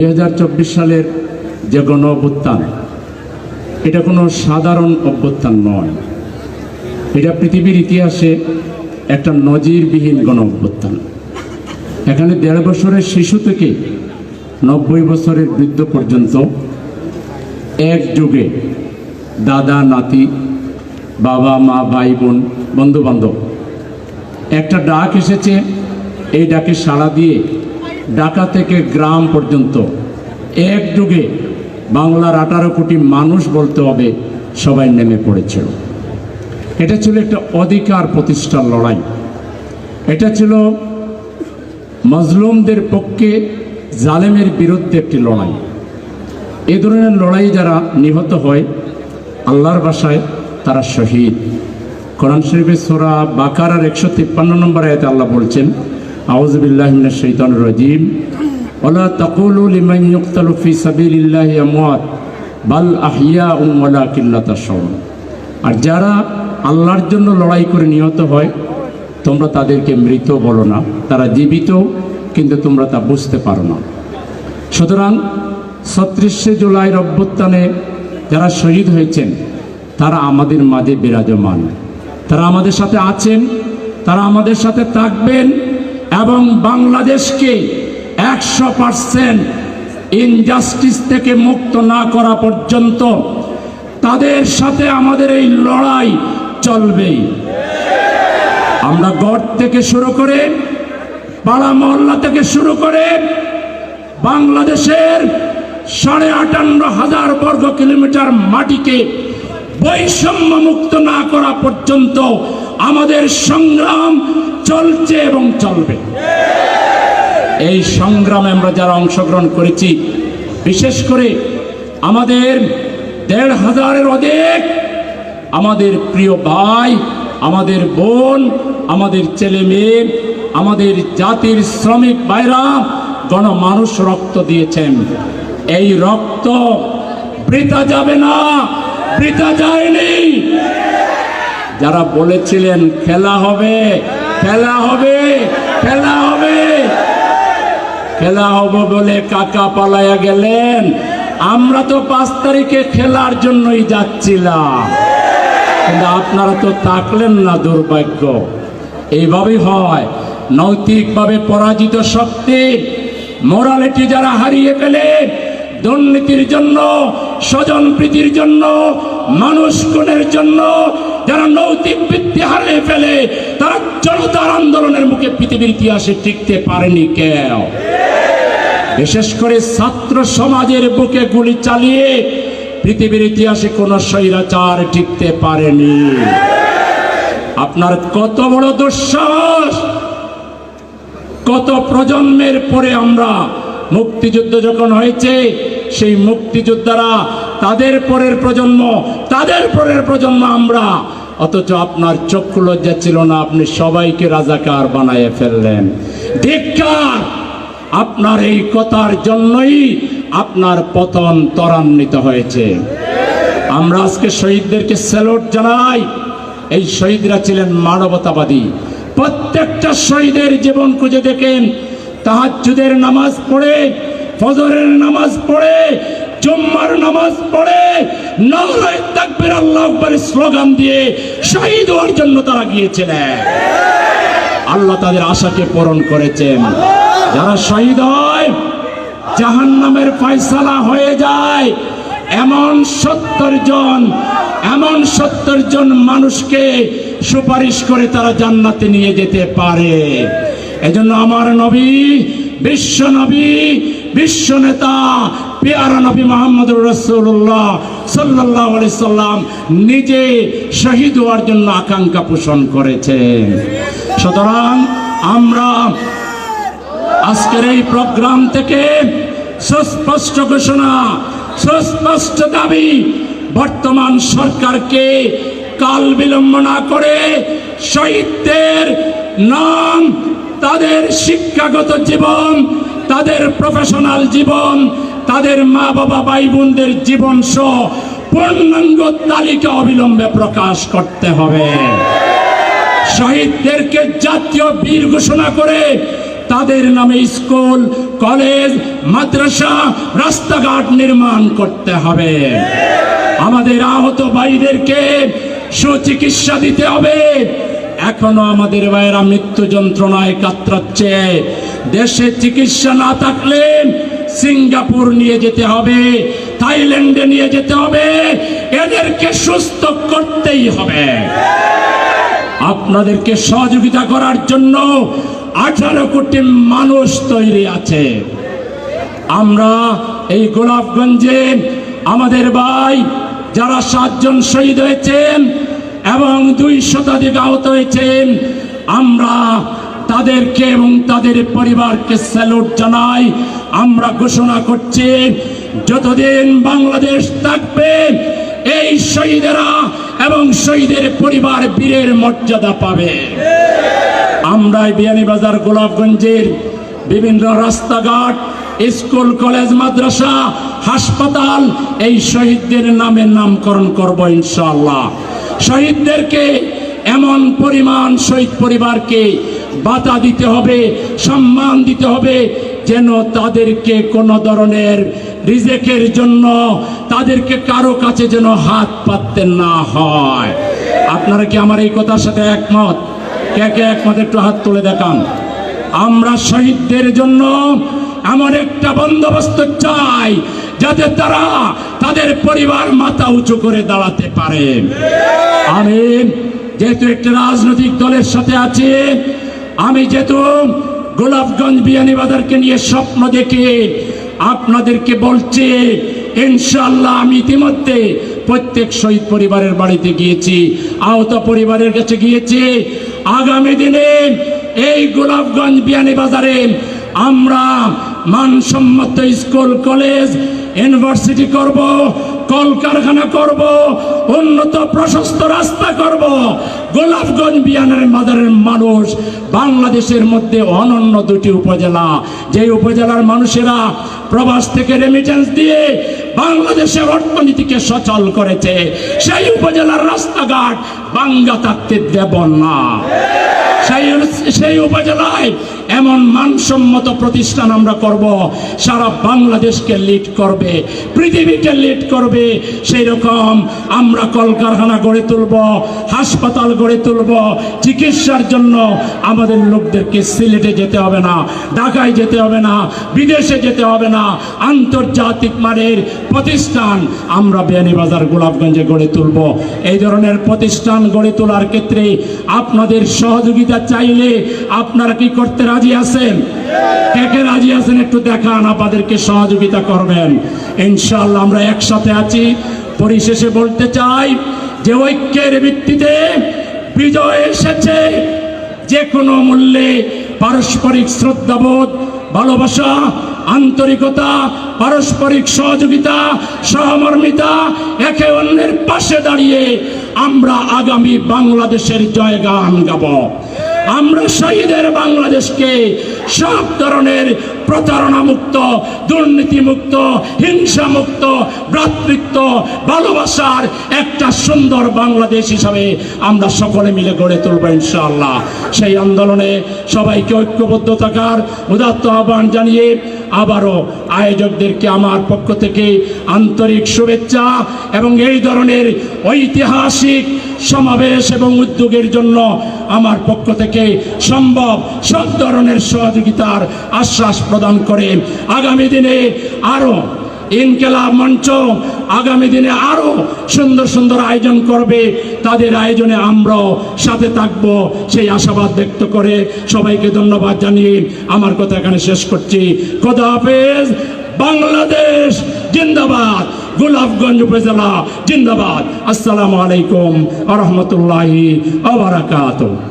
দুই হাজার চব্বিশ সালের যে গণ অভ্যুত্থান এটা কোনো সাধারণ অভ্যুত্থান নয়। এটা পৃথিবীর ইতিহাসে একটা নজিরবিহীন গণ অভ্যুত্থান এখানে দেড় বছরের শিশু থেকে নব্বই বছরের বৃদ্ধ পর্যন্ত এক যুগে দাদা, নাতি, বাবা, মা, ভাই, বোন বন্ধু বান্ধব একটা ডাক এসেছে, এই ডাকে সাড়া দিয়ে ঢাকা থেকে গ্রাম পর্যন্ত এক যুগে বাংলার আঠারো কোটি মানুষ বলতে হবে, সবাই নেমে পড়েছিল। এটা ছিল একটা অধিকার প্রতিষ্ঠার লড়াই। এটা ছিল মজলুমদের পক্ষে জালেমের বিরুদ্ধে একটি লড়াই। এ ধরনের লড়াই যারা নিহত হয়, আল্লাহর বাসায় তারা শহীদ। কোরআন শরীফের সোরা বাকারার একশো তিপ্পান্ন নম্বর আয়তে আল্লাহ বলছেন আউজবিল্লাহ শৈতান রাজিম। ওলা তাকুলু লিমান ইউক্তালু ফি সাবিলিল্লাহি আমওয়াত। বাল আহিয়া উম ওয়ালা কিল্লাতা আর যারা আল্লাহর জন্য লড়াই করে নিহত হয়, তোমরা তাদেরকে মৃত বলো না। তারা জীবিত, কিন্তু তোমরা তা বুঝতে পারো না। সুতরাং ছত্রিশে জুলাইয়ের অভ্যুত্থানে যারা শহীদ হয়েছেন, তারা আমাদের মাঝে বিরাজমান। তারা আমাদের সাথে আছেন, তারা আমাদের সাথে থাকবেন। এবং বাংলাদেশকে একশো পার্সেন্ট ইনজাস্টিস থেকে মুক্ত না করা পর্যন্ত তাদের সাথে আমাদের এই লড়াই চলবেই আমরা গড় থেকে শুরু করে, পাড়া মহল্লা থেকে শুরু করে, বাংলাদেশের সাড়ে আটান্ন হাজার বর্গ কিলোমিটার মাটিকে বৈষম্য মুক্ত না করা পর্যন্ত আমাদের সংগ্রাম চলছে এবং চলবে। এই সংগ্রামে আমরা যারা অংশগ্রহণ করেছি, বিশেষ করে আমাদের দেড় হাজারের অধিক আমাদের প্রিয় ভাই, আমাদের বোন, আমাদের ছেলে মেয়ে, আমাদের জাতির শ্রমিক ভাইরা গণমানুষ রক্ত দিয়েছেন। এই রক্ত বৃথা যাবে না, বৃথা যায়নি। যারা বলেছিলেন খেলা হবে খেলা হবে খেলা হবে। খেলা হবে বলে কাকা পালাইয়া গেলেন। আমরা তো পাঁচ তারিখে খেলার জন্যই যাচ্ছিলাম। কিন্তু আপনারা তো তাকলেন না দুর্ভাগ্য। এইভাবেই হয়। নৈতিকভাবে পরাজিত শক্তি মোরালিটি যারা হারিয়ে ফেলে, দুর্নীতির জন্য স্বজন প্রীতির জন্য মানুষ গুণের জন্য যারা নৈতিক বৃত্তি হারিয়ে ফেলে, তারা জনতার আন্দোলনের মুখে পৃথিবীর ইতিহাসে টিকতে পারেনি কেউ। বিশেষ করে ছাত্র সমাজের বুকে গুলি চালিয়ে পৃথিবীর ইতিহাসে কোনো স্বৈরাচার টিকতে পারেনি। আপনার কত বড় দুঃসাহস! কত প্রজন্মের পরে আমরা মুক্তিযুদ্ধ যখন হয়েছে, সেই মুক্তিযোদ্ধারা তাদের পরের প্রজন্ম, তাদের পরের প্রজন্ম আমরা অথচ আপনার চক্ষু লজ্জা ছিল না, আপনি সবাইকে রাজাকার বানায় ফেললেন। ধিক্কার! আপনার এই কথার জন্যই আপনার পতন ত্বরান্বিত হয়েছে। আমরা আজকে শহীদদেরকে স্যালুট জানাই। এই শহীদরা ছিলেন মানবতাবাদী। প্রত্যেকটা শহীদের জীবন খুঁজে দেখেন। তাহাজ্জুদের নামাজ পড়ে, ফজরের নামাজ পড়ে, জুম্মার নামাজ পড়ে নারায় তাকবীর আল্লাহ আকবারের স্লোগান দিয়ে শহীদ হওয়ার জন্য তারা গিয়েছিলেন। আল্লাহ তাদের আশাকে পূরণ করেছেন। যারা শহীদ হয় জাহান নামের ফয়সালা হয়ে যায়। এমন সত্তর জন, এমন সত্তর জন মানুষকে সুপারিশ করে তারা জান্নাতে নিয়ে যেতে পারে। এজন্য আমার নবী, বিশ্ব নবী, বিশ্ব নেতা, পেয়ারা নবী মোহাম্মদ রসুল্লাহ সাল্লাহ সাল্লাম নিজে শহীদ হওয়ার জন্য আকাঙ্ক্ষা পোষণ করেছেন সুতরাং আমরা আজকের এই প্রোগ্রাম থেকে সুস্পষ্ট ঘোষণা, সুস্পষ্ট দাবি, বর্তমান সরকারকে কাল বিলম্ব না করে শহীদদের নাম, তাদের শিক্ষাগত জীবন, তাদের প্রফেশনাল জীবন তাদের মা বাবা ভাই বোনদের জীবন সহ পূর্ণাঙ্গ তালিকা অবিলম্বে প্রকাশ করতে হবে। শহীদদেরকে জাতীয় বীর ঘোষণা করে তাদের নামে স্কুল, কলেজ, মাদ্রাসা, রাস্তাঘাট নির্মাণ করতে হবে। আমাদের আহত ভাইদেরকে সুচিকিৎসা দিতে হবে। এখনও আমাদের ভাইয়েরা মৃত্যু যন্ত্রণায় কাতরাচ্ছে। দেশে চিকিৎসা না থাকলে সিঙ্গাপুর নিয়ে যেতে হবে, থাইল্যান্ডে নিয়ে যেতে হবে, এদেরকে সুস্থ করতেই হবে। আপনাদেরকে সহযোগিতা করার জন্য আঠারো কোটি মানুষ তৈরি আছে। আমরা এই গোলাপগঞ্জে আমাদের ভাই যারা সাতজন শহীদ হয়েছেন এবং দুই শতাধিক আহত হয়েছেন, আমরা তাদেরকে এবং তাদের পরিবারকে স্যালুট জানাই। আমরা ঘোষণা করছি, যতদিন বাংলাদেশ থাকবে, এই শহীদেরা এবং শহীদের পরিবার বীরের মর্যাদা পাবে। আমরা বিয়ানীবাজার গোলাপগঞ্জের বিভিন্ন রাস্তাঘাট, স্কুল, কলেজ, মাদ্রাসা, হাসপাতাল, এই শহীদদের নামে নামকরণ করব ইনশাআল্লাহ। শহীদদেরকে এমন পরিমাণ শহীদ পরিবারকে বাতা দিতে হবে, সম্মান দিতে হবে, যেন তাদেরকে কোনো ধরনের রিজেকের জন্য তাদেরকে কারও কাছে যেন হাত পাততে না হয়। আপনারা কি আমার এই কথার সাথে একমত? কে কে একমত? একটু হাত তুলে দেখান। আমরা শহীদদের জন্য এমন একটা বন্দোবস্ত চাই, যাতে তারা তাদের পরিবার মাথা উঁচু করে দাঁড়াতে পারে। আমি যেহেতু একটা রাজনৈতিক দলের সাথে আছি আমি যেহেতু গোলাপগঞ্জ বিয়ানীবাজারকে নিয়ে স্বপ্ন দেখে। আপনাদেরকে বলছি ইনশাল্লাহ আমি ইতিমধ্যে প্রত্যেক শহীদ পরিবারের বাড়িতে গিয়েছি, আহত পরিবারের কাছে গিয়েছি। আগামী দিনে এই গোলাপগঞ্জ বিয়ানীবাজারে আমরা মানসম্মত স্কুল, কলেজ, ইউনিভার্সিটি করব, কলকারখানা করব উন্নত প্রশস্ত রাস্তা করব। গোলাপগঞ্জ বিয়ানের মাদারের মানুষ, বাংলাদেশের মধ্যে অনন্য দুটি উপজেলা। যে উপজেলার মানুষেরা প্রবাস থেকে রেমিটেন্স দিয়ে বাংলাদেশের অর্থনীতিকে সচল করেছে, সেই উপজেলার রাস্তাঘাট বাঙ্গা থাকতে দেব না সেই সেই উপজেলায় এমন মানসম্মত প্রতিষ্ঠান আমরা করব, সারা বাংলাদেশকে লিড করবে, পৃথিবীকে লিড করবে, সেই রকম আমরা কলকারখানা গড়ে তুলব, হাসপাতাল গড়ে তুলব, চিকিৎসার জন্য আমাদের লোকদেরকে সিলেটে যেতে হবে না, ঢাকায় যেতে হবে না, বিদেশে যেতে হবে না, আন্তর্জাতিক মানের প্রতিষ্ঠান আমরা বিয়ানীবাজার গোলাপগঞ্জে গড়ে তুলব। এই ধরনের প্রতিষ্ঠান গড়ে তোলার ক্ষেত্রে আপনাদের সহযোগিতা চাইলে আপনারা কি করতে রাজি? আছেন? কে কে রাজি আছেন একটু দেখান, আপনাদেরকে সহযোগিতা করবেন। ইনশাল্লাহ আমরা একসাথে আছি। পরিশেষে বলতে চাই যে ঐক্যের ভিত্তিতে বিজয় এসেছে। যে কোনো মূল্যে পারস্পরিক শ্রদ্ধাবোধ, ভালোবাসা, আন্তরিকতা, পারস্পরিক সহযোগিতা, সহমর্মিতা একে অন্যের পাশে দাঁড়িয়ে আমরা আগামী বাংলাদেশের জয়গান গাব। আমরা শহীদের বাংলাদেশকে সব ধরনের প্রতারণা মুক্ত দুর্নীতি মুক্ত হিংসা মুক্ত ভ্রাতৃত্ব, ভালোবাসার একটা সুন্দর বাংলাদেশ হিসাবে আমরা সকলে মিলে গড়ে তুলব ইনশাআল্লাহ। সেই আন্দোলনে সবাইকে ঐক্যবদ্ধ থাকার উদাত্ত আহ্বান জানিয়ে আবারও আয়োজকদেরকে আমার পক্ষ থেকে আন্তরিক শুভেচ্ছা এবং এই ধরনের ঐতিহাসিক সমাবেশ এবং উদ্যোগের জন্য আমার পক্ষ থেকে সম্ভব সব ধরনের সহযোগিতার আশ্বাস প্রদান করে আগামী দিনে আরও ইনকেলাব মঞ্চ আগামী দিনে আরও সুন্দর সুন্দর আয়োজন করবে। তাদের আয়োজনে আমরাও সাথে থাকব। সেই আশাবাদ ব্যক্ত করে সবাইকে ধন্যবাদ জানিয়ে আমার কথা এখানে শেষ করছি। খোদা হাফেজ। বাংলাদেশ জিন্দাবাদ। গোলাপগঞ্জ উপজেলা জিন্দাবাদ। আসসালামু আলাইকুম আ রহমতুল্লাহি আবরাকাতুহ